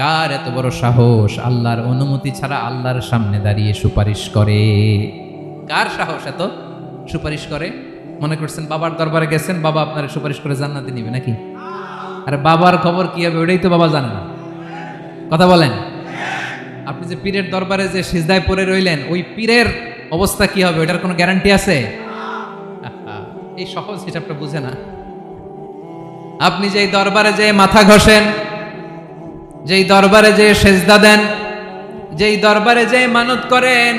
কার এত বড় সাহস? আল্লাহর অনুমতি ছাড়া আল্লাহর সামনে দাঁড়িয়ে সুপারিশ করে। কার সাহস এত? সুপারিশ করে? মনে করছেন বাবার দরবারে গেছেন, বাবা আপনার সুপারিশ করে জান্নাতে নিবে নাকি? আর বাবার খবর কি হবে ওটাই তো বাবা জানে না। কথা বলেন। আপনি যে পীরের দরবারে যে সিজদায় পড়ে রইলেন, ওই পীরের অবস্থা কি হবে? ওটার কোনো গ্যারান্টি আছে? এই সহজ হিসাবটা বুঝে না। আপনি যে দরবারে যে মাথা ঘষেন যেই দরবারে যে সেজদা দেন, যেই দরবারে যে মানত করেন,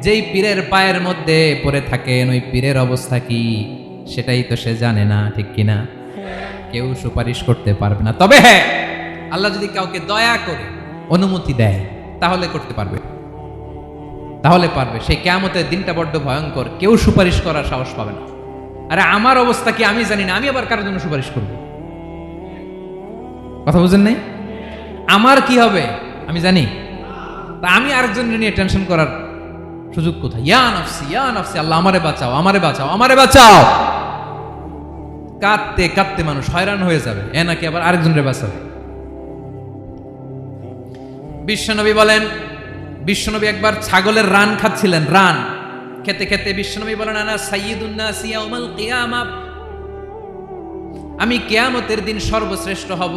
যেই পীরের পায়ের মধ্যে পড়ে থাকেন, ওই পীরের অবস্থা কি? সেটাই তো সে জানে না, ঠিক কিনা? কেউ সুপারিশ করতে পারবে না। তবে হ্যাঁ আল্লাহ যদি কাউকে দয়া করে অনুমতি দেয়, তাহলে করতে পারবে। তাহলে পারবে। সেই কেয়ামতের দিনটা বড্ড ভয়ঙ্কর। কেউ সুপারিশ করার সাহস পাবে না। আরে, আমার অবস্থা কি আমি জানি না। আমি আবার কারোর জন্য সুপারিশ করব? কথা বুঝেন নাই? আমার কি হবে? আমি জানি। তা আমি আরেকজনের নিয়ে টেনশন করার সুযোগ কোথায়? ইয়া নফসি ইয়া নফসি, আল্লাহ আমারে বাঁচাও আমারে বাঁচাও আমারে বাঁচাও। কাঁদতে কাঁদতে মানুষ হয়রান হয়ে যাবে। এ নাকি আবার আরেকজনের বাঁচাবে? বিশ্বনবী বলেন, বিশ্বনবী একবার ছাগলের রান খাচ্ছিলেন, রান। খেতে খেতে বিশ্বনবী বলেন, আনা সাইয়্যিদুন্নাস ইয়াউমাল কিয়ামা। আমি কেয়ামতের দিন সর্বশ্রেষ্ঠ হব।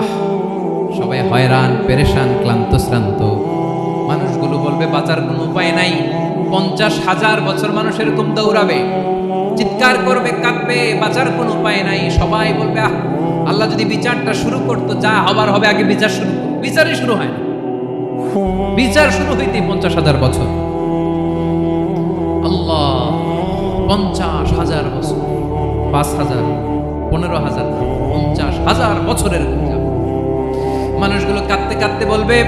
আহ, সবাই হয়রান, পেরেশান, ক্লান্ত, শ্রান্ত। মানুষগুলো বলবে, বাঁচার কোনো উপায় নাই। পঞ্চাশ হাজার বছর মানুষ এরকম দৌড়াবে, চিৎকার করবে, কাঁদবে, বাঁচার কোনো উপায় নাই। সবাই বলবে, আহ, আল্লাহ যদি বিচারটা শুরু করতো, যা হবার হবে, আগে বিচার শুরু বিচারই শুরু হয় না। বিচার শুরু হইতে পঞ্চাশ হাজার বছর। আল্লাহ, পঞ্চাশ হাজার বছর, পাঁচ হাজার, পনেরো হাজার, পঞ্চাশ হাজার বছরের মানুষগুলো কাঁদতে কাঁদতে বলবে,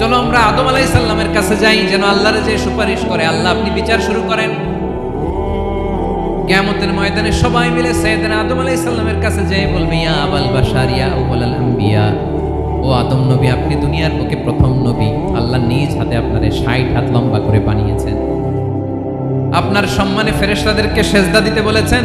চলো আমরা আদম আলাই সাল্লামের কাছে যাই, যেন আল্লাহরে যে সুপারিশ করে, আল্লাহ আপনি বিচার শুরু করেন। কিয়ামতের ময়দানে সবাই মিলে সৈয়দনা আদম আলাই সাল্লামের কাছে যেয়ে বলবে, ইয়া আবাল বাশার, ইয়া উবুল আম্বিয়া, ও আদম নবী, আপনি দুনিয়ার বুকে প্রথম নবী, আল্লাহ নিজ হাতে আপনারে ষাট হাত লম্বা করে বানিয়েছেন। আপনার সম্মানে ফেরেশতাদেরকে সেজদা দিতে বলেছেন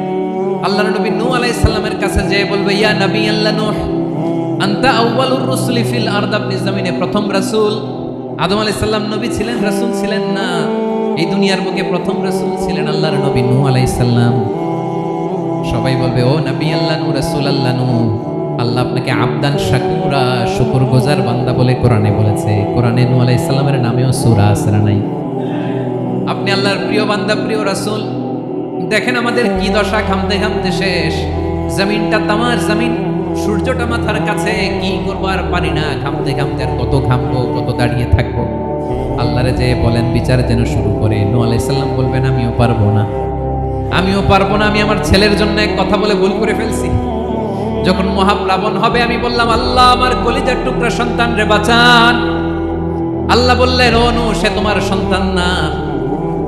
আল্লাহ নবী নূহ সালামের কাছে যেয়ে বলবে, ইয়া নবী আল্লাহ নূহ, আনতা আউয়ালুর রুসুলি ফিল আরদ, আপনি জমিনে প্রথম রাসূল। আদম সালাম নবী ছিলেন, রাসূল ছিলেন না। এই দুনিয়ার বুকে প্রথম রাসূল ছিলেন আল্লাহর নবী নূহ সালাম। সবাই বলবে, ও নবী আল্লাহ নূহ, রাসূল আল্লাহ নূহ, আল্লাহ আপনাকে আবদান শাকুরা শুকুর গোজার বান্দা বলে কোরআনে বলেছে। কোরআনে নূহ সালামের নামেও সূরা না নাই। আপনি আল্লাহর প্রিয় বান্দা, প্রিয় রাসূল দেখেন আমাদের কি দশা, ঘামতে ঘামতে শেষ। জমিনটা তামার জমিন, সূর্যটা মাথার কাছে, কি করব আর পারি না। ঘামতে ঘামতে আর কত ঘামবো, কত দাঁড়িয়ে থাকব। আল্লাহরে যে বলেন, বিচার যেন শুরু করে। নু আলাইসাল্লাম বলবেন, আমিও পারব না। আমিও পারব না, আমি আমার ছেলের জন্য এক কথা বলে ভুল করে ফেলছি। যখন মহাপ্লাবন হবে, আমি বললাম, আল্লাহ, আমার কলিজার টুকরা সন্তান রে বাঁচান। আল্লাহ বললেন অনু সে তোমার সন্তান না।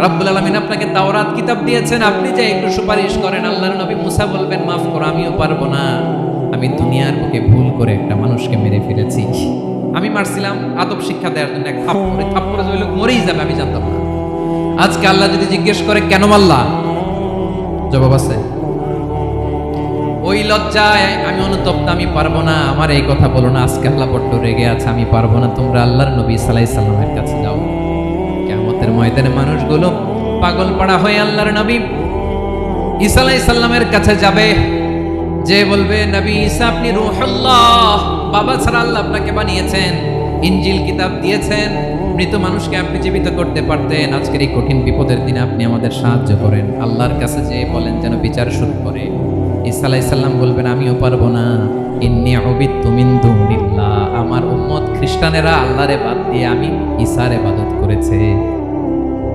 রব্বুল আলমিন আপনাকে তাওরাত কিতাব দিয়েছেন, আপনি যে একটু সুপারিশ করেন, আল্লাহর নবী মুসা বলবেন, মাফ করো, আমিও পারব না। আমি দুনিয়ার বুকে ভুল করে একটা মানুষকে মেরে ফেলেছি। আমি মারছিলাম আদব শিক্ষা দেওয়ার জন্য, এক থাপ্পড়ে থাপ্পড়ে ওই লোক মরেই যাবে, আমি জানতাম না। আজকে আল্লাহ যদি জিজ্ঞেস করে, কেন মারলা? জবাব আছে, ওই লজ্জায় আমি অনুতপ্ত, আমি পারব না। আমার এই কথা বলো না, আজকে আল্লাহ বড্ড রেগে আছে, আমি পারব না। তোমরা আল্লাহর নবী সালাই সাল্লামের কাছে যাও। কেমতের ময়দানে মানুষগুলো পাগল পাড়া হয়ে আল্লাহর নবী ঈসা আলাই সাল্লামের কাছে যাবে। যে বলবে, নবী ঈসা, আপনি রুহুল্লাহ, বাবা ছাড়া আল্লাহ আপনাকে বানিয়েছেন, ইনজিল কিতাব দিয়েছেন, মৃত মানুষকে আপনি জীবিত করতে পারতেন, আজকের এই কঠিন বিপদের দিনে আপনি আমাদের সাহায্য করেন। আল্লাহর কাছে যে বলেন, যেন বিচার শুরু করে। ঈসা আলাই সাল্লাম বলবেন, আমিও পারব না। ইন্নি অবিত্তু মিন দুনিল্লাহ। আমার উম্মত খ্রিস্টানেরা আল্লাহরে বাদ দিয়ে আমি ঈসার ইবাদত করেছে।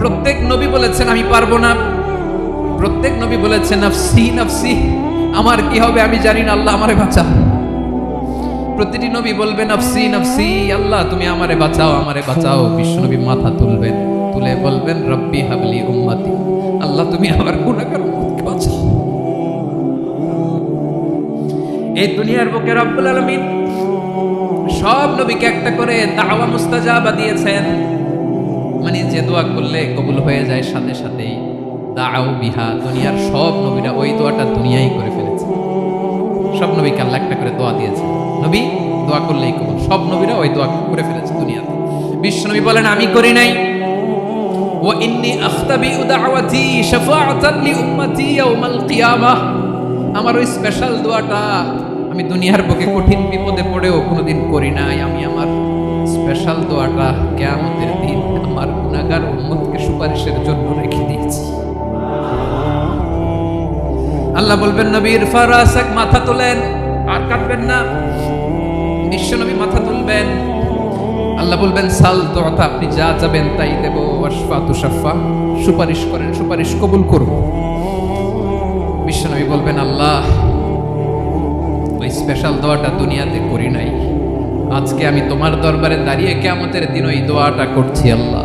প্রত্যেক নবী বলেছেন, আমি পারব না। প্রত্যেক নবী বলেছেন, নফসি নফসি, আমার কি হবে আমি জানি না, আল্লাহ আমারে বাঁচা প্রতিটি নবী বলবে, নফসি নফসি, আল্লাহ, তুমি আমারে বাঁচাও আমারে বাঁচাও। বিশ্বনবী মাথা তুলবেন, তুলে বলবেন, রব্বি হাবলি উম্মতি, আল্লাহ, তুমি আমার গুণাকার উম্মতকে বাঁচাও। এই দুনিয়ার বুকে রব্বুল আলামিন সব নবীকে একটা করে দাওয়া মুস্তাজাবা দিয়েছেন। মানে যে দোয়া করলে কবুল হয়ে যায় সাথে সাথেই দাও বিহা, দুনিয়ার সব নবীরা ওই দোয়াটা দুনিয়াই করে ফেলেছে। সব নবীকে আল্লাহ একটা করে দোয়া দিয়েছে। নবী, দোয়া করলেই কবুল। সব নবীরা ওই দোয়া করে ফেলেছে দুনিয়াতে। বিশ্ব নবী বলেন, আমি করি নাই। আমার ওই স্পেশাল দোয়াটা আমি দুনিয়ার বুকে কঠিন বিপদে পড়েও কোনোদিন করি নাই। আমি আমার স্পেশাল দোয়াটা কিয়ামতের দিন গুনাহগার উম্মতকে সুপারিশের জন্য রেখে দিয়েছি। আল্লাহ বলবেন, নবীর ফারাসাক মাথা তোলেন, আর কাটবেন না। বিশ্ব নবী মাথা তুলবেন। আল্লাহ বলবেন, সাল তো আপনি যা যাবেন তাই দেব। আশফা তুষাফা সুপারিশ করেন, সুপারিশ কবুল করব বিশ্বনবী বলবেন, আল্লাহ, ওই স্পেশাল দোয়াটা দুনিয়াতে করি নাই। আজকে আমি তোমার দরবারে দাঁড়িয়ে কেমতের দিন ওই দোয়াটা করছি, আল্লাহ।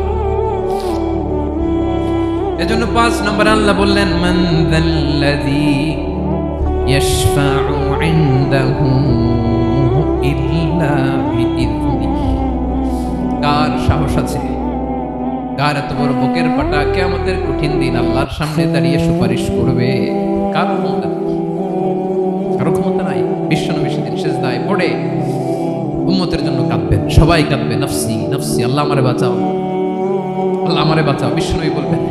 এজন্য পাঁচ নম্বর আল্লাহ বললেন, মান ইল্লা কার সাহস আছে? কার এত বড় বুকের পাটা? কিয়ামতের কঠিন দিন আল্লাহর সামনে দাঁড়িয়ে সুপারিশ করবে। কার ক্ষমতা? কারও ক্ষমতা নাই। বিশ্বনবী সেদিন সেজদায় পড়ে। উম্মতের জন্য কাঁদবেন। সবাই কাঁদবে। নফসি নফসি, আল্লাহ আমারে বাঁচাও। আল্লাহ আমারে বাঁচাও। বিশ্বনবী বলবেন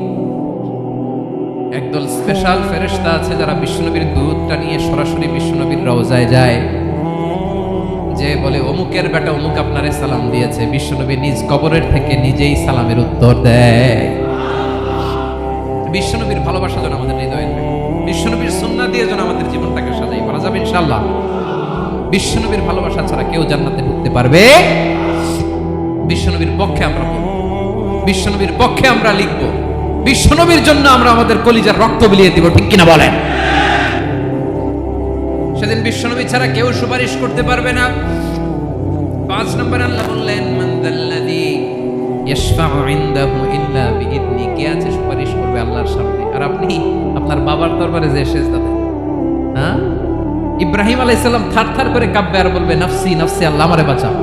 একদল স্পেশাল ফেরেশতা আছে যারা বিশ্বনবীর দুধটা নিয়ে সরাসরি বিশ্বনবীর রওজায় যায়। যে বলে, অমুকের বেটা অমুক আপনারে সালাম দিয়েছে। বিশ্বনবী নিজ কবরের থেকে নিজেই সালামের উত্তর দেয়। বিশ্বনবীর ভালোবাসা যেন আমাদের হৃদয়ে থাকে। বিশ্বনবীর সুন্নাহ দিয়ে যেন আমাদের জীবনটাকে সাজাই। করা যাবে ইনশাআল্লাহ। বিশ্বনবীর ভালোবাসা ছাড়া কেউ জান্নাতে ঢুকতে পারবে? বিশ্বনবীর পক্ষে আমরা বিশ্বনবীর পক্ষে আমরা লিখব। বিশ্বনবীর জন্য আমরা আমাদের কলিজার রক্ত বিলিয়ে দিব, ঠিক কিনা বলেন? সেদিন বিশ্বনবী ছাড়া কেউ সুপারিশ করতে পারবে না। পাঁচ নম্বর আল্লাহ বললেন, মান যাল্লাযী ইয়াশফাউ ইনদাহু ইল্লা বিইذনি কে আছে সুপারিশ করবে আল্লাহর সামনে? আর আপনি আপনার বাবার দরবারে যে সেজদা দেন। হ্যাঁ? ইব্রাহিম আলাইহিস সালাম থার থার করে কাঁপবে আর বলবে, নফসি নফসি, আল্লাহ আমারে বাঁচাও।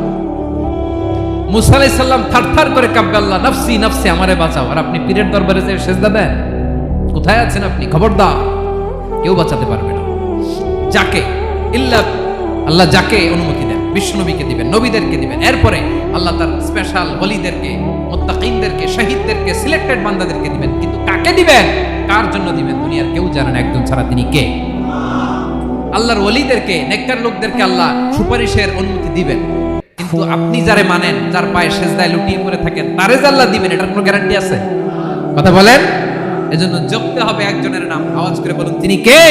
মুসা আলাইহিস সালাম থার থার করে কাঁপবে, আল্লাহ, নফসি নফসি, আমারে বাঁচাও। আর আপনি পীরের দরবারে যে সেজদা দেন। কোথায় আছেন আপনি? খবরদার। কেউ বাঁচাতে পারবে না। যাকে? ইল্লা আল্লাহ যাকে অনুমতি দেন, বিশ্বনবীকে দিবেন, নবীদেরকে দিবেন। এরপরে আল্লাহ তার স্পেশাল ওলিদেরকে, মোত্তাকিনদেরকে, শহীদদেরকে সিলেক্টেড বান্দাদেরকে দিবেন। কিন্তু কাকে দিবেন? কার জন্য দিবেন? দুনিয়ার কেউ জানেন একজন ছাড়া তিনি কে। আল্লাহর ওলিদেরকে, নেককার লোকদেরকে আল্লাহ সুপারিশের অনুমতি দিবেন। কিন্তু আপনি যারে মানেন, যার পায়ে সেজদায় লুটিয়ে পড়ে থাকেন, তারে আল্লাহ দিবেন, এটার কোনো গ্যারান্টি আছে? কথা বলেন? এজন্য জপতে হবে একজনের নাম, আওয়াজ করে বলুন, তিনি কে?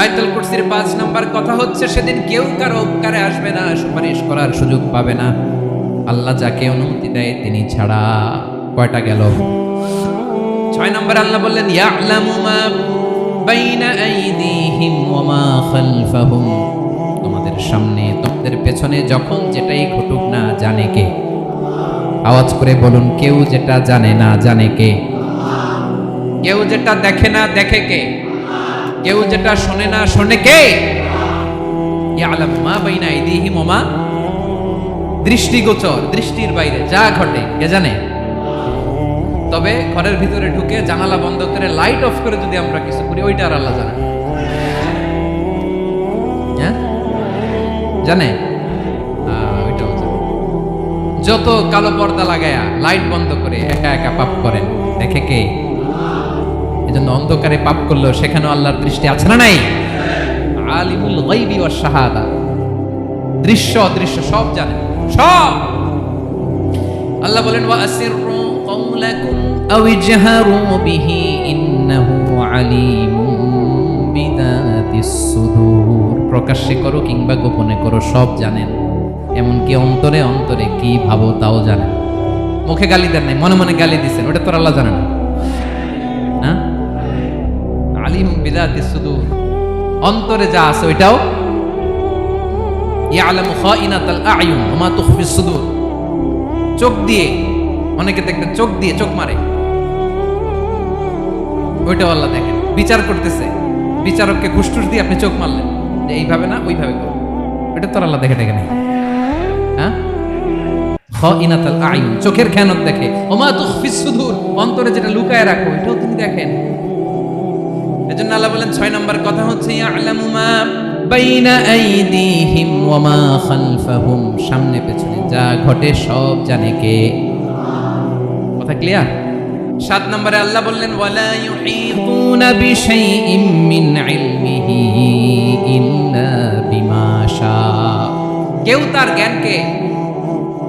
আয়তুল কুরসির পাঁচ নাম্বার কথা হচ্ছে, সেদিন কেউ কারও উপকারে আসবে না, সুপারিশ করার সুযোগ পাবে না। আল্লাহ যাকে অনুমতি দেয়, তিনি ছাড়া। কয়টা গেল? ছয় নম্বর আল্লাহ বললেন, ইয়ালামু মা বাইনা আইদিহিম ওয়া মা খালফাহুম। সামনে তোমাদের পেছনে যখন যেটাই ঘটুক না জানে কে। আওয়াজ করে বলুন, কেউ যেটা জানে না জানে কে? কেউ যেটা দেখে না দেখে কে? কেউ যেটা শোনে না শোনে কে? দৃষ্টিগোচর, দৃষ্টির বাইরে যা ঘটে, কে জানে? তবে ঘরের ভিতরে ঢুকে জানালা বন্ধ করে লাইট অফ করে যদি আমরা কিছু করি, ওইটা আর আল্লাহ জানে জানে? জানে। যত কালো পর্দা লাগায়া, লাইট বন্ধ করে একা একা পাপ করেন, দেখে কে? এজন্য অন্ধকারে পাপ করল সেখানেও আল্লাহর দৃষ্টি আছে না নাই? আলিমুল গাইবি ওয়াস শাহাদা। দৃশ্য, অদৃশ্য, সব জানেন সব! আল্লাহ বলেন ওয়া আসিররু কওলাকুম আও ইজহারু বিহি, ইন্নাহু আলিমুম প্রকাশ্যে করো কিংবা গোপনে করো, সব জানেন। এমনকি অন্তরে অন্তরে কি ভাবো তাও জানেন। মুখে গালি দেন নাই, মনে মনে গালি দিছেন, ওটা তোর আল্লাহ জানে না। হ্যাঁ? আলিম বিদাতিস সুদূর। অন্তরে যা আছে ওইটাও। ইয়ালামু খাইনাতাল আয়ুন ওয়া মা তুখফিস সুদূর। চোখ দিয়ে, অনেকে দেখবেন চোখ দিয়ে চোখ মারে। ওইটাও আল্লাহ দেখেন। বিচার করতেছে। বিচারককে ঘুষটুস দিয়ে আপনি চোখ মারলেন। এইভাবে না, ওইভাবে করো। এটা তোর আল্লাহ দেখে দেখে নেই হ্যাঁ? চোখের খেয়ানত দেখে। ওমা সুদূর, অন্তরে যেটা লুকায় রাখো, এটাও তিনি দেখেন। এজন্য আল্লাহ বলেন, ছয় নম্বর কথা হচ্ছে মা সামনে পেছনে যা ঘটে সব জানে কে। কথা ক্লিয়ার? সাত নম্বরে আল্লাহ বললেন, ওয়ালা ইউহিতুনা বিশাইইম মিন ইলমিহি। ইল্লা বিমা শা কেউ তার জ্ঞানকে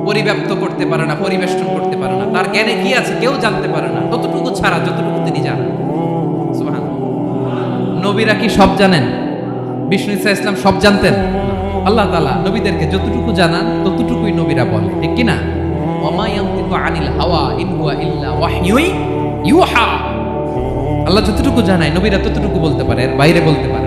পরিব্যাপ্ত করতে পারে না, পরিবেষ্টন করতে পারে না। তার জ্ঞানে কি আছে কেউ জানতে পারে না। ততটুকু ছাড়া, যতটুকু তিনি জানেন। নবীরা কি সব জানেন? বিষ্ণু ইসা ইসলাম সব জানতেন? আল্লাহ তালা নবীদেরকে যতটুকু জানান, ততটুকুই নবীরা বলে ঠিক কিনা? আনিল হাওয়া ইন ইল্লা ওয়াহয়ুই ইউহা। আল্লাহ যতটুকু জানায়, নবীরা ততটুকু বলতে পারে, এর বাইরে বলতে পারে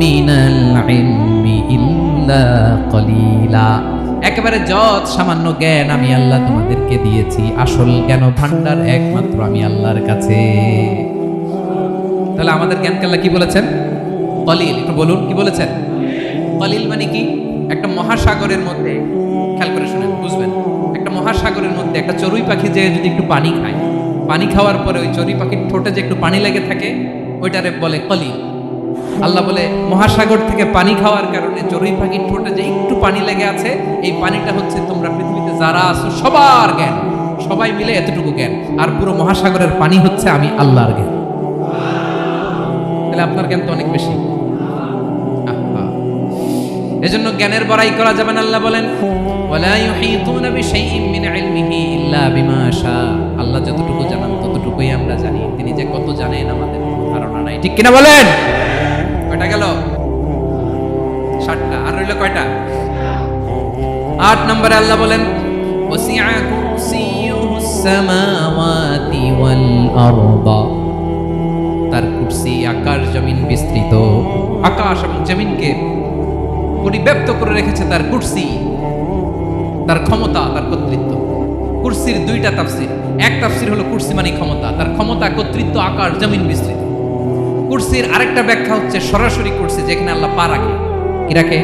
মিনাল ইলমি ইল্লা কালিলা। একেবারে যত সামান্য জ্ঞান আমি আল্লাহ তোমাদেরকে দিয়েছি, আসল জ্ঞান ভান্ডার একমাত্র আমি আল্লাহর কাছে। তাহলে আমাদের জ্ঞানকে আল্লাহ কি বলেছেন? কলিল, একটু বলুন, কি বলেছেন? কলিল মানে কি? একটা মহাসাগরের মধ্যে, খেয়াল করে শুনেন, বুঝবেন। একটা মহাসাগরের মধ্যে একটা চড়ুই পাখি যে যদি একটু পানি খায়, পানি খাওয়ার পরে ওই চড়ুই পাখির ঠোঁটে যে একটু পানি লেগে থাকে, ওইটারে বলে কলিল। আল্লাহ বলে, মহাসাগর থেকে পানি খাওয়ার কারণে চড়ুই পাখির ঠোঁটে যে একটু পানি লেগে আছে, এই পানিটা হচ্ছে তোমরা পৃথিবীতে যারা আছো সবার জ্ঞান। সবাই মিলে এতটুকু জ্ঞান। আর পুরো মহাসাগরের পানি হচ্ছে আমি আল্লাহর জ্ঞান। তাহলে আপনার জ্ঞান তো অনেক বেশি। এজন্য জ্ঞানের বড়াই করা যাবে না, আল্লাহ বলেন। ওয়ালা ইউহিতুনা বিশাইইম মিন ইলমিহি ইল্লা বিমা শা আল্লাহ যতটুকু জানান, ততটুকুই আমরা জানি। তিনি যে কত জানেন, আমাদের ধারণা নাই। ঠিক কিনা বলেন? গেল। ষাটটা আর রইল কয়টা? আট নম্বরে আল্লাহ বলেন তার কুরসি আকাশ, জমিন বিস্তৃত। আকাশ এবং জমিনকে পরিব্যাপ্ত করে রেখেছে তার কুরসি, তার ক্ষমতা, তার কর্তৃত্ব। কুরসির দুইটা তাফসির। এক তাফসির হলো কুরসি মানে ক্ষমতা। তার ক্ষমতা, কর্তৃত্ব আকার জমিন বিস্তৃত। কুরসির আরেকটা ব্যাখ্যা হচ্ছে সরাসরি কুরসি যেখানে আল্লাহ পা রাখে। কি? রাখে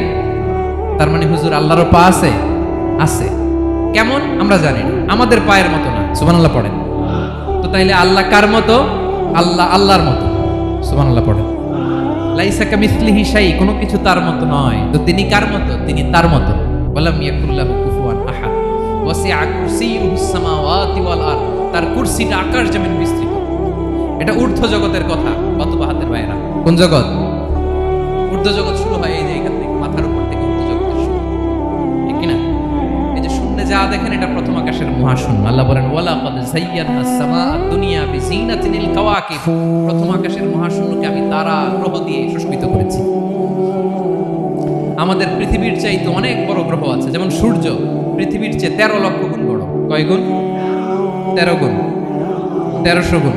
তার মানে হুজুর আল্লাহরও পা আছে? আছে। কেমন? আমরা জানি আমাদের পায়ের মতো না। সুবহানাল্লাহ পড়েন। তো তাইলে আল্লাহ কার মতো? আল্লাহ আল্লাহর মতো। সুবহানাল্লাহ পড়েন। লাইসা কামিসলিহি শাই কোনো কিছু তার মতো নয়। তো তিনি কার মতো? তিনি তার মতো। বললাম ইয়াকুল্লাহু কুফুয়ান আহাদ। ওয়াসিআ কুরসিয়ুহুস সামাওয়াতি ওয়াল আরদ। তার কুরসিটা আকাশ জমিন বিস্তৃত। এটা ঊর্ধ্ব জগতের কথা। কত হাতের বাইরা কোন জগৎ? ঊর্ধ্ব জগৎ শুরু হয় এই যে এখান থেকে মাথার উপর থেকে ঊর্ধ্ব জগতের শুরু। ঠিক এই যে শূন্যে যা দেখেন এটা প্রথম আকাশের মহাশূন্য। আল্লাহ বলেন ওয়ালা কদ সামা দুনিয়া কাওয়াকিব প্রথম আকাশের মহাশূন্যকে আমি তারা গ্রহ দিয়ে সুশোভিত করেছি। আমাদের পৃথিবীর চাইতে অনেক বড় গ্রহ আছে যেমন সূর্য। পৃথিবীর চেয়ে তেরো লক্ষ গুণ বড়। কয় গুণ? তেরো গুণ। তেরোশো গুণ।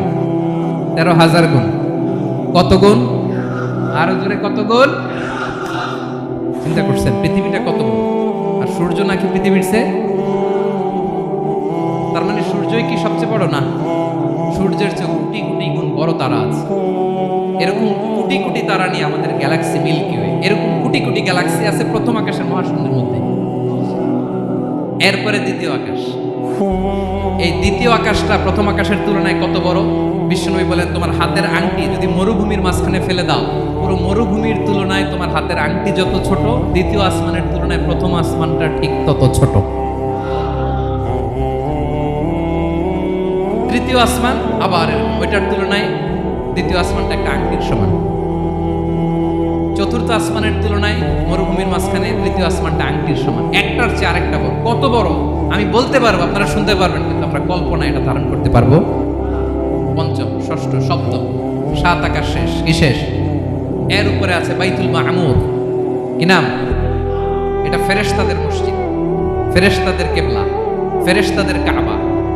তেরো হাজার গুণ। কত গুণ? আরও জোরে কত গুণ? চিন্তা করছেন, পৃথিবীটা কত বড় আর সূর্য নাকি পৃথিবীর চেয়ে? তার মানে সূর্যই কি সবচেয়ে বড় না? সূর্যের চেয়ে কোটি কোটি গুণ বড় তারা আছে। এরকম কোটি কোটি তারা নিয়ে আমাদের গ্যালাক্সি মিল্কি ওয়ে এরকম কোটি কোটি গ্যালাক্সি আছে প্রথম আকাশের মহাশূন্যের মধ্যে। এরপরে দ্বিতীয় আকাশ। এই দ্বিতীয় আকাশটা প্রথম আকাশের তুলনায় কত বড়? বিষ্ণুবী বলেন, তোমার হাতের আংটি যদি মরুভূমির মাঝখানে ফেলে দাও, পুরো মরুভূমির তুলনায় তোমার হাতের আংটি যত ছোট, দ্বিতীয় আসমানের তুলনায় প্রথম আসমানটা ঠিক তত ছোট। তৃতীয় আসমান আবার ওইটার তুলনায় দ্বিতীয় আসমানটা একটা আংটির সমান। চতুর্থ আসমানের তুলনায় মরুভূমির মাঝখানে তৃতীয় আসমানটা আংটির সমান। একটার চেয়ে আরেকটা বড়। কত বড়? আমি বলতে পারব, আপনারা শুনতে পারবেন, কিন্তু আমরা কল্পনা এটা ধারণ করতে পারব। পঞ্চম, ষষ্ঠ, সপ্তম, সাত আকাশ শেষ। কি শেষ? এর উপরে আছে বাইতুল মাহমুদ। কি নাম? এটা ফেরেশতাদের মসজিদ। ফেরেশতাদের কেবলা, ফেরেশতাদের কাবা।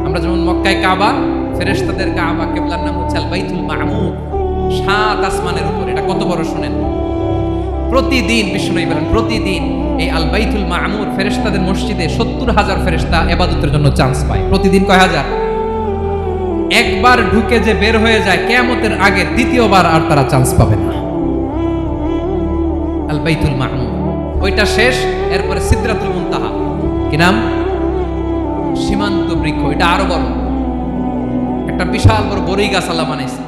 আমরা যেমন মক্কায় কাবা, ফেরেশতাদের কাবা কেবলার নাম হচ্ছে আল বাইতুল মাহমুদ। সাত আসমানের উপর। এটা কত বড় শুনেন? প্রতিদিন বিষ্ণু বলেন, প্রতিদিন এই আল বাইতুল মামুর ফেরেশতাদের মসজিদে সত্তর হাজার ফেরেশতা এবাদতের জন্য চান্স পায়। প্রতিদিন কয় হাজার? একবার ঢুকে যে বের হয়ে যায়, কেয়ামতের আগে দ্বিতীয়বার আর তারা চান্স পাবে না। আল বাইতুল মাহমুদ ওইটা শেষ, এরপরে সিদ্রাতুল মুনতাহা। কি নাম? সীমান্ত বৃক্ষ, এটা আরও বড়। একটা বিশাল বড় বড়ই গাছ আল্লাহ বানাইছে।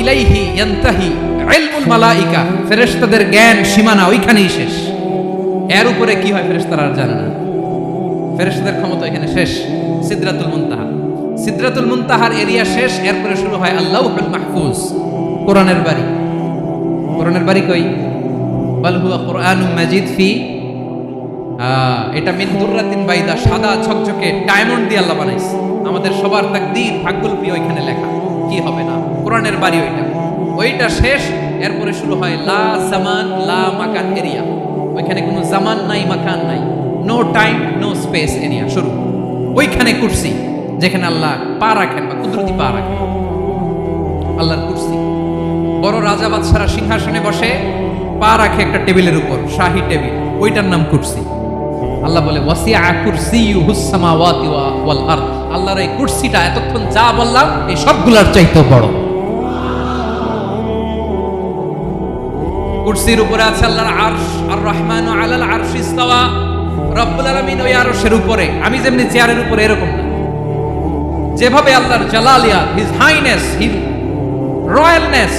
ইলাইহি ইয়ান্তাহি ইলমুল মালাইকা। ফেরেশতাদের জ্ঞান, সীমানা ওইখানেই শেষ। এর উপরে কি হয়, ফেরেশতারা আর জানে না। ফেরেশতাদের ক্ষমতা এখানে শেষ। সিদরাতুল মুনতাহা। সিদরাতুল মুনতাহার এরিয়া শেষ, এরপরে শুরু হয় আল্লাহুল মাহফুজ, কোরআনের বাড়ি। কোরআনের বাড়ি কই? বাল হুয়া কোরআনুম মাজিদ ফি এটা মিন দুর্রাতিন বাইদা, সাদা ঝকঝকে ডায়মন্ড দিয়ে আল্লাহ বানাইছে। আমাদের সবার তাকদীর ভাগ্যলিপি ওইখানে লেখা। কি হবে না? কোরআনের বাড়ি ওইটা। ওইটা শেষ, এরপরে শুরু হয় লা জামান, লা মাকান এরিয়া। ওইখানে কোনো জামান নাই, মাকান নাই। No time, no space area, শুরু। ওইখানে কুরসি। যেখানে আল্লাহ পা রাখেন বা কুদরতি পা রাখেন। আল্লাহর কুরসি। বড় রাজা বাদশারা সিংহাসনে বসে পা রাখে একটা টেবিলের উপর, শাহী টেবিল। ওইটার নাম কুরসি। আল্লাহ বলে আল্লাহর এই কুরসিটা এতক্ষণ যা বললাম, এই সবগুলার চাইতেও বড়। কুরসির উপরে আছে আল্লাহর আরশ আর রহমান আলাল আরশ ইস্তাওয়া। রব্বুল আলামিন ওই আরশের উপরে, আমি যেমনি চেয়ারের উপরে এরকম যেভাবে আল্লাহর জালালিয়াত হিজ হাইনেস হিজ রয়্যালনেস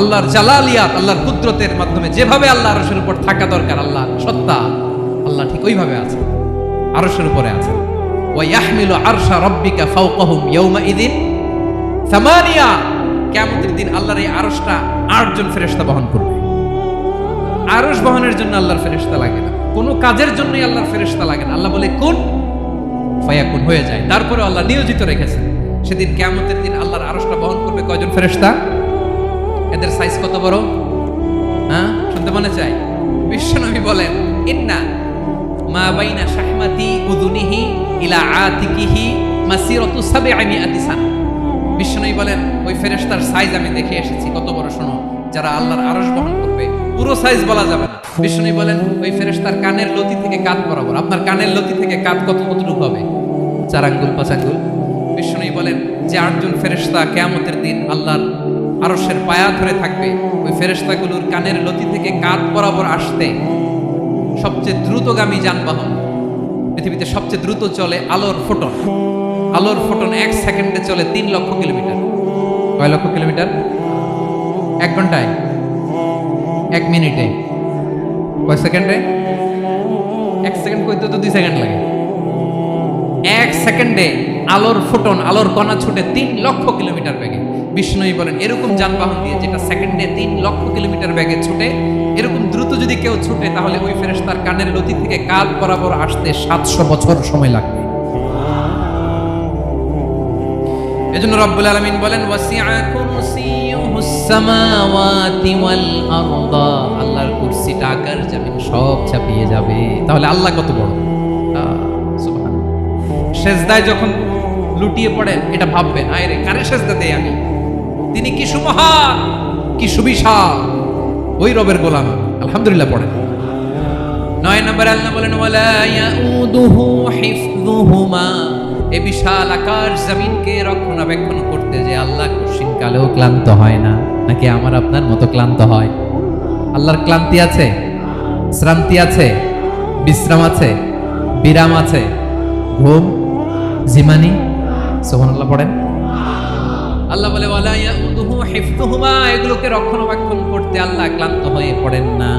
আল্লাহর জালালিয়াত, আল্লাহর কুদরতের মাধ্যমে যেভাবে আল্লাহ আরশের উপর থাকা দরকার, আল্লাহ সত্তা, আল্লাহ ঠিক ওইভাবে আছে, আরশের উপরে আছে। ওয়া ইয়াহমিলু আরশা রাব্বিকা ফাওকাহুম ইয়াউমা ইদিন সামানিয়া, কিয়ামতের দিন আল্লাহর এই আরশটা আটজন ফেরেশতা বহন করবে। আরশ বহনের জন্য আল্লাহর ফেরেশতা লাগে না। কোনো কাজের জন্যই আল্লাহর ফেরেশতা লাগে না। আল্লাহ বলে, কোন ফায়াকুন হয়ে যায়। তারপরে আল্লাহ নিয়োজিত রেখেছেন। সেদিন কিয়ামতের দিন আল্লাহর আরশটা বহন করবে কয়জন ফেরেশতা? এদের সাইজ কত বড়? হ্যাঁ? শুনতে মনে চাই বিশ্বনবী বলেন, ইন্না মা বাইনা শাহমাতি উদুনিহি ইলা আতিকিহি মাসিরাতু সাবঈ মিআতি সানা। বিশ্বনবী বলেন, ওই ফেরেশতার সাইজ আমি দেখে এসেছি। কত বড় শোনো, যারা আল্লাহর আরশ বহন করবে। পুরো সাইজ বলা যাবে না। বিশ্বনবী বলেন, ওই ফেরেশতার কানের লতি থেকে কাত বরাবর। আপনার কানের লতি থেকে কাত কত কতটুকু হবে? চার আঙ্গুল, পাঁচ আঙ্গুল। বিশ্বনবী বলেন, যে আটজন ফেরেশতা কেয়ামতের দিন আল্লাহর আরশের পায়া ধরে থাকবে, ওই ফেরেশতাগুলোর কানের লতি থেকে কাত বরাবর আসতে সবচেয়ে দ্রুতগামী যানবাহন পৃথিবীতে সবচেয়ে দ্রুত চলে আলোর ফোটন। আলোর ফোটন এক সেকেন্ডে চলে তিন লক্ষ কিলোমিটার। কয় লক্ষ কিলোমিটার? এক ঘন্টায়, এক মিনিটে। কয় সেকেন্ডে এক সেকেন্ড কইতে তো দুই সেকেন্ড লাগে। এক সেকেন্ডে আলোর ফোটন, আলোর কণা ছুটে তিন লক্ষ কিলোমিটার বেগে। বিষ্ণুই বলেন, এরকম যানবাহন দিয়ে যেটা সেকেন্ডে তিন লক্ষ কিলোমিটার বেগে ছুটে, এরকম দ্রুত যদি কেউ ছুটে, তাহলে ওই ফেরেশতার কানের লতি থেকে কাল বরাবর আসতে সাতশো বছর সময় লাগবে। এজন্য রব্বুল আলামিন বলেন, ওয়াসিআ কুরসিয়ুহুস সামাওয়াতি ওয়াল আরদা। আকাশ জমিন সব ছাপিয়ে যাবে। তাহলে আল্লাহ কত বড়? সেজদায় যখন লুটিয়ে পড়েন এটা ভাববেন আয় রে, কারে সেজদা দেই আমি? তিনি কি সুমহান, কি সুবিশাল, ওই রবের গোলাম। আলহামদুলিল্লাহ পড়েন নয় নম্বরে আল্লাহ বলেন এ বিশাল আকাশ জমিনকে রক্ষণাবেক্ষণ করতে যে আল্লাহ কঠিন কালেও ক্লান্ত হয় না, নাকি আমার আপনার মতো ক্লান্ত হয়? আল্লাহর ক্লান্তি আছে, শ্রান্তি আছে, বিশ্রাম আছে, বিরাম আছে। ঘুম, জিমানি, সুবহানাল্লাহ পড়েন। আল্লাহ বলে হিফযুহুমা এগুলোকে রক্ষণাবেক্ষণ করতে আল্লাহ ক্লান্ত হয়ে পড়েন না।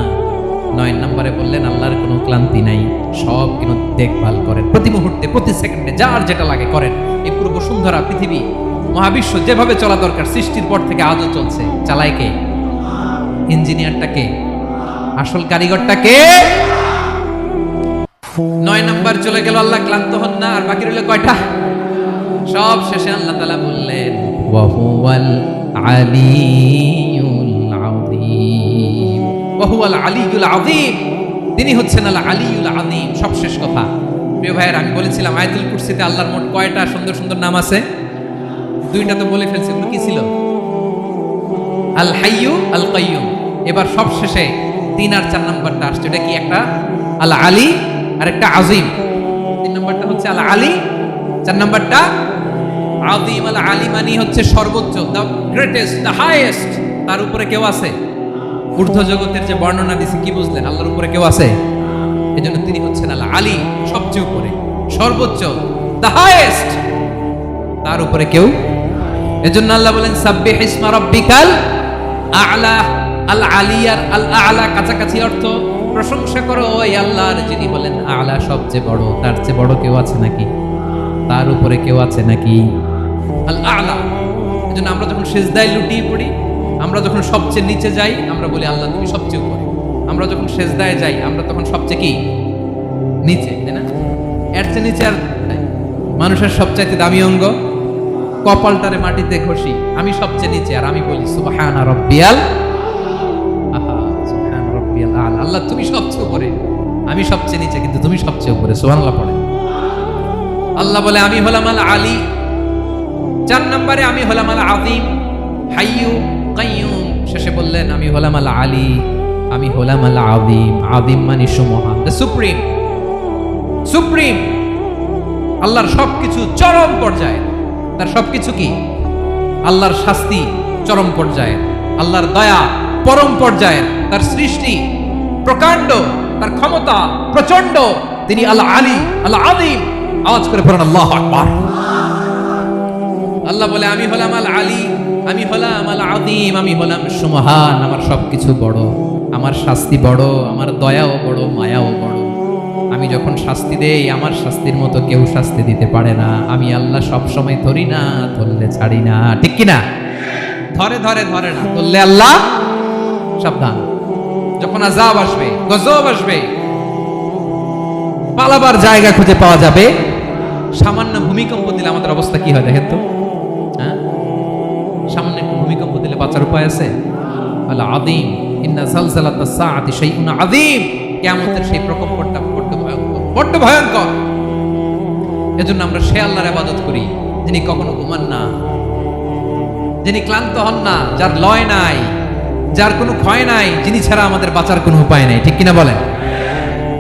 নয় নম্বরে বললেন, আল্লাহর কোনো ক্লান্তি নাই, সব কিন্তু দেখভাল করেন। প্রতি মুহূর্তে, প্রতি সেকেন্ডে যার যেটা লাগে করেন। এই পূর্ব সুন্দরা পৃথিবী, মহাবিশ্ব যেভাবে চলা দরকার, সৃষ্টির পর থেকে আজও চলছে। চালায় কে? ইঞ্জিনিয়ারটা কে? আসল কারিগরটাকে নয় নাম্বার চলে গেল, আল্লাহ ক্লান্ত হন না, আর বাকি রইল কয়টা? সব শেষে আল্লাহ তালা বললেন ওয়াহুয়াল আলিউল আযীম। ওয়াহুয়াল আলিউল আযীম। তিনি হচ্ছেন আল আলিউল আযীম, সব শেষ কথা। প্রিয় ভাইয়ের, আমি বলেছিলাম, আয়াতুল কুরসিতে আল্লাহর মোট কয়টা সুন্দর সুন্দর নাম আছে? দুইটা তো বলে ফেলছি, ওগুলো কি ছিল? আল হাইয়ু আল কাইয়ুম এবার সব শেষে তিন আর চার নাম্বারটা আসছে। এটা কি একটা? আল আলী আর একটা আজিম তিন নাম্বারটা হচ্ছে আল আলী চার নাম্বারটা আজিম আল আলী মানি হচ্ছে সর্বোচ্চ দ্য গ্রেটেস্ট দ্য হাইয়েস্ট তার উপরে কেউ আছে? ঊর্ধ্ব জগতের যে বর্ণনা দিছে, কি বুঝলেন? আল্লাহর উপরে কেউ আছে? এজন্য তিনি হচ্ছেন আল আলী সবচেয়ে উপরে। সর্বোচ্চ দ্য হাইয়েস্ট তার উপরে কেউ এজন্য আল্লাহ বলেন, সাব্বিহ ইসমা রাব্বিকাল আ'লা। আল আলিয়ার আল আ'লা কাছাকাছি অর্থ, প্রশংসা করো, ওই আল্লাহর যিনি বলেন, আ'লা সবচেয়ে বড়, তার চেয়ে বড় কেউ আছে নাকি? তার উপরে কেউ আছে নাকি? আল আ'লা আমরা যখন সেজদায় লুটিয়ে পড়ি, আমরা যখন সবচেয়ে নিচে যাই, আমরা বলি, আল্লাহ তুমি সবচেয়ে উপরে। আমরা যখন সেজদায় যাই, আমরা তখন সবচেয়ে কি? নিচে, তাই না? এর চেয়ে নিচে আর মানুষের সবচাইতে দামি অঙ্গ, কপালটারে মাটিতে ঘষি, আমি সবচেয়ে নিচে, আর আমি বলি, সুবহান রব্বিয়াল আল্লাহ, তুমি সবচেয়ে উপরে। আমি সবচেয়ে নিচে, কিন্তু তুমি সবচেয়ে উপরে। সুবহানাল্লাহ পড়ে আল্লাহ বলে, আমি হলাম আল আলী চার নম্বরে, আমি হলাম আল আযীম হাইয়ু, কাইয়ুম। শেষে বললেন, আমি হলাম আল আলী আমি হলাম আল আদিম আযীম মানে সুমহান। দ্য সুপ্রিম সুপ্রিম আল্লাহর সবকিছু চরম পর্যায়ে। তার সবকিছু কি? আল্লাহর শাস্তি চরম পর্যায়ে। আল্লাহর দয়া পরম পর্যায়ে। তার সৃষ্টি প্রকাণ্ড, তার ক্ষমতা প্রচণ্ড তিনি আল্লাহ আলী আল্লাহ আদিম আওয়াজ করে পড়েন, আল্লাহ আকবার। আল্লাহ বলে, আমি হলাম আল আলী আমি হলাম আল আদিম আমি হলাম সুমহান। আমার সবকিছু বড়, আমার শাস্তি বড়, আমার দয়াও বড়, মায়াও বড়। আমি যখন শাস্তি দেই, আমার শাস্তির মতো কেউ শাস্তি দিতে পারে না। আমি আল্লাহ সব সময় ধরি না, ধরলে ছাড়ি না। ঠিক কি না ধরে ধরে ধরে না, ধরলে আল্লাহ সাবধান। যখন আজাব আসবে, গজব আসবে। পালাবার জায়গা খুঁজে পাওয়া যাবে। সামান্য ভূমিকম্প দিলে আমাদের অবস্থা কি হয় দেখেন তো? হ্যাঁ? সামান্য একটু ভূমিকম্প দিলে বাঁচার উপায় আছে? আদিম ইন্না সাআতি শাইউন কিয়ামতের সেই প্রকম্পটা বড্ড ভয়ঙ্কর ভয়ঙ্কর। এজন্য আমরা সে আল্লাহর ইবাদত করি, যিনি কখনো ঘুমান না, যিনি ক্লান্ত হন না, যার লয় নাই। যার কোনো ক্ষয় নাই যিনি ছাড়া আমাদের বাঁচার কোনো উপায় নাই। ঠিক কিনা বলেন?